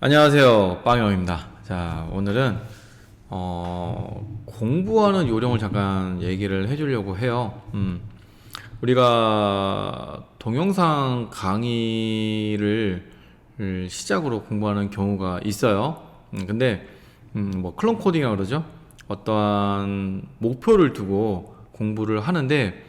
안녕하세요. 빵영입니다. 자, 오늘은 어, 공부하는 요령을 잠깐 얘기를 해주려고 해요. 음, 우리가 동영상 강의를 을 시작으로 공부하는 경우가 있어요. 음, 근데 음, 뭐 클론 코딩이라고 그러죠. 어떠한 목표를 두고 공부를 하는데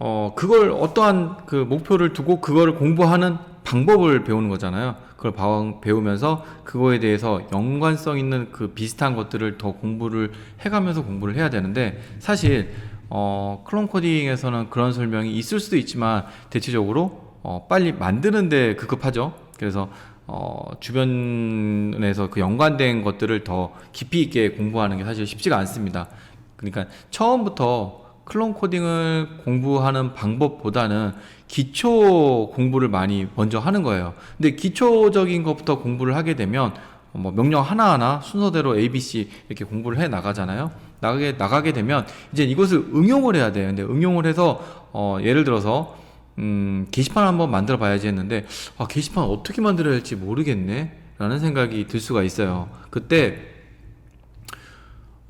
어, 그걸 어떠한 그 목표를 두고 그거를 공부하는 방법을 배우는 거잖아요. 그걸 바- 배우면서 그거에 대해서 연관성 있는 그 비슷한 것들을 더 공부를 해가면서 공부를 해야 되는데 사실 어, 클론 코딩에서는 그런 설명이 있을 수도 있지만 대체적으로 어, 빨리 만드는데 급급하죠. 그래서 어, 주변에서 그 연관된 것들을 더 깊이 있게 공부하는 게 사실 쉽지가 않습니다. 그러니까 처음부터 클론 코딩을 공부하는 방법보다는 기초 공부를 많이 먼저 하는 거예요. 근데 기초적인 것부터 공부를 하게 되면 뭐 명령 하나하나 순서대로 A, B, C 이렇게 공부를 해 나가잖아요. 나가게 나가게 되면 이제 이것을 응용을 해야 돼요. 근데 응용을 해서 어 예를 들어서 음 게시판 한번 만들어 봐야지 했는데 아 게시판 어떻게 만들어야 할지 모르겠네. 라는 생각이 들 수가 있어요. 그때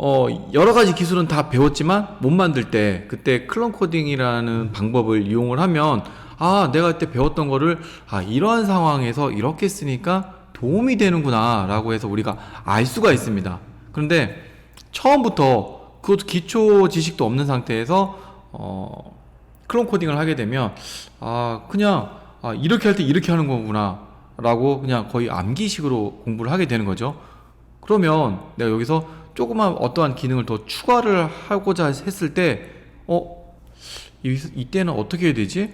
어, 여러 가지 기술은 다 배웠지만 못 만들 때 그때 클론 코딩이라는 방법을 이용을 하면 아, 내가 그때 배웠던 거를 아, 이러한 상황에서 이렇게 쓰니까 도움이 되는구나 라고 해서 우리가 알 수가 있습니다. 그런데 처음부터 그것도 기초 지식도 없는 상태에서 어, 클론 코딩을 하게 되면 아, 그냥 아, 이렇게 할 때 이렇게 하는 거구나 라고 그냥 거의 암기식으로 공부를 하게 되는 거죠. 그러면 내가 여기서 조그만 어떠한 기능을 더 추가를 하고자 했을 때, 어, 이, 이때는 어떻게 해야 되지?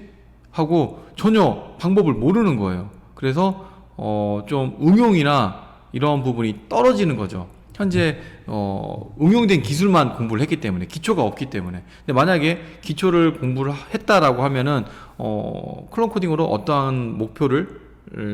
하고 전혀 방법을 모르는 거예요. 그래서, 어, 좀 응용이나 이런 부분이 떨어지는 거죠. 현재, 어, 응용된 기술만 공부를 했기 때문에, 기초가 없기 때문에. 근데 만약에 기초를 공부를 했다라고 하면은, 어, 클론 코딩으로 어떠한 목표를 을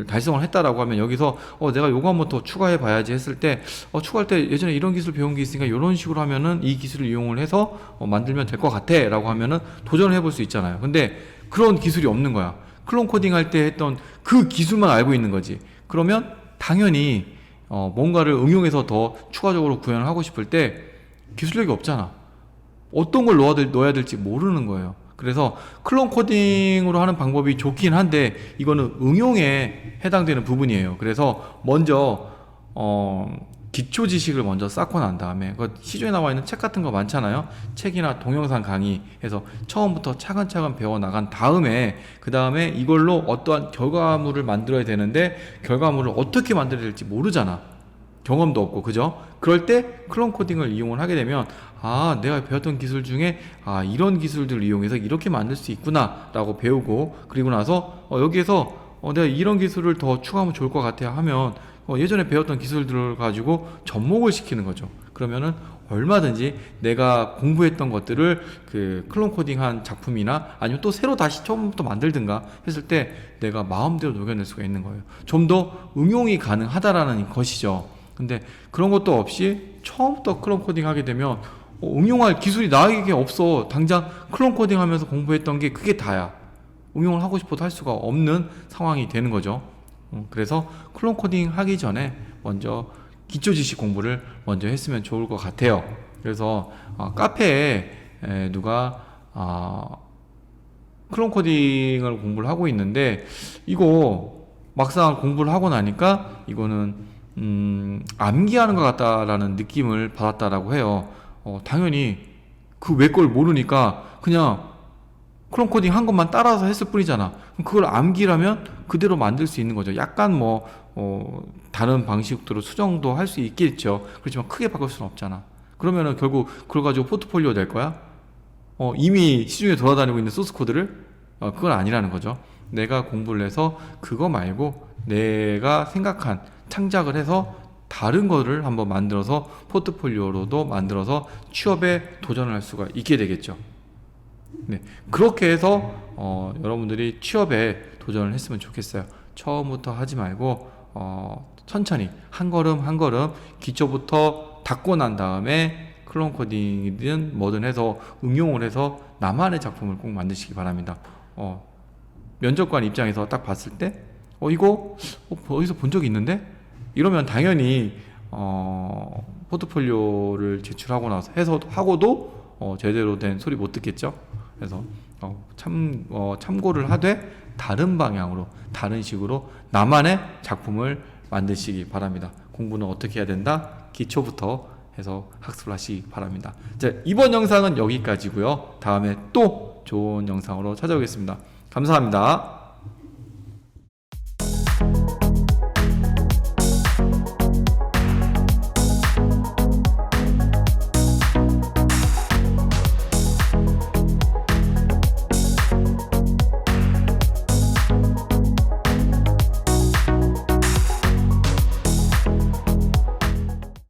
달성을 했다라고 하면 여기서 어 내가 요거 한번 더 추가해 봐야지 했을 때 어 추가할 때 예전에 이런 기술 배운 게 있으니까 이런 식으로 하면은 이 기술을 이용을 해서 어 만들면 될 것 같아라고 하면은 도전을 해볼 수 있잖아요. 근데 그런 기술이 없는 거야. 클론 코딩 할 때 했던 그 기술만 알고 있는 거지. 그러면 당연히 어 뭔가를 응용해서 더 추가적으로 구현을 하고 싶을 때 기술력이 없잖아. 어떤 걸 넣어야, 될, 넣어야 될지 모르는 거예요. 그래서 클론 코딩으로 하는 방법이 좋긴 한데 이거는 응용에 해당되는 부분이에요. 그래서 먼저 어 기초 지식을 먼저 쌓고 난 다음에 그 시중에 나와 있는 책 같은 거 많잖아요. 책이나 동영상 강의에서 처음부터 차근차근 배워 나간 다음에 그 다음에 이걸로 어떠한 결과물을 만들어야 되는데 결과물을 어떻게 만들어야 될지 모르잖아. 경험도 없고 그죠? 그럴 때 클론 코딩을 이용을 하게 되면 아 내가 배웠던 기술 중에 아 이런 기술들을 이용해서 이렇게 만들 수 있구나 라고 배우고 그리고 나서 어, 여기에서 어, 내가 이런 기술을 더 추가하면 좋을 것 같아 하면 어, 예전에 배웠던 기술들을 가지고 접목을 시키는 거죠. 그러면은 얼마든지 내가 공부했던 것들을 그 클론 코딩한 작품이나 아니면 또 새로 다시 처음부터 만들든가 했을 때 내가 마음대로 녹여낼 수가 있는 거예요. 좀 더 응용이 가능하다라는 것이죠. 근데 그런 것도 없이 처음부터 클론 코딩 하게 되면 어, 응용할 기술이 나에게 없어. 당장 클론 코딩 하면서 공부했던 게 그게 다야. 응용을 하고 싶어도 할 수가 없는 상황이 되는 거죠. 음, 그래서 클론 코딩 하기 전에 먼저 기초 지식 공부를 먼저 했으면 좋을 것 같아요. 그래서 어, 카페에 에, 누가 어, 클론 코딩을 공부를 하고 있는데 이거 막상 공부를 하고 나니까 이거는 음, 암기하는 것 같다라는 느낌을 받았다라고 해요. 어, 당연히 그 외 걸 모르니까 그냥 클론 코딩 한 것만 따라서 했을 뿐이잖아. 그걸 암기라면 그대로 만들 수 있는 거죠. 약간 뭐, 어, 다른 방식으로 수정도 할 수 있겠죠. 그렇지만 크게 바꿀 수는 없잖아. 그러면은 결국 그걸 가지고 포트폴리오 될 거야? 어, 이미 시중에 돌아다니고 있는 소스 코드를? 어, 그건 아니라는 거죠. 내가 공부를 해서 그거 말고 내가 생각한 창작을 해서 다른 거를 한번 만들어서 포트폴리오로도 만들어서 취업에 도전을 할 수가 있게 되겠죠. 네. 그렇게 해서 어, 여러분들이 취업에 도전을 했으면 좋겠어요. 처음부터 하지 말고 어, 천천히 한 걸음 한 걸음 기초부터 닦고 난 다음에 클론 코딩이든 뭐든 해서 응용을 해서 나만의 작품을 꼭 만드시기 바랍니다. 어, 면접관 입장에서 딱 봤을 때 어 이거 어, 어디서 본 적이 있는데 이러면 당연히 어 포트폴리오를 제출하고 나서 해서 하고도 어 제대로 된 소리 못 듣겠죠. 그래서 어, 참 어, 참고를 하되 다른 방향으로 다른 식으로 나만의 작품을 만드시기 바랍니다. 공부는 어떻게 해야 된다? 기초부터 해서 학습을 하시기 바랍니다. 자, 이번 영상은 여기까지고요. 다음에 또 좋은 영상으로 찾아오겠습니다. 감사합니다.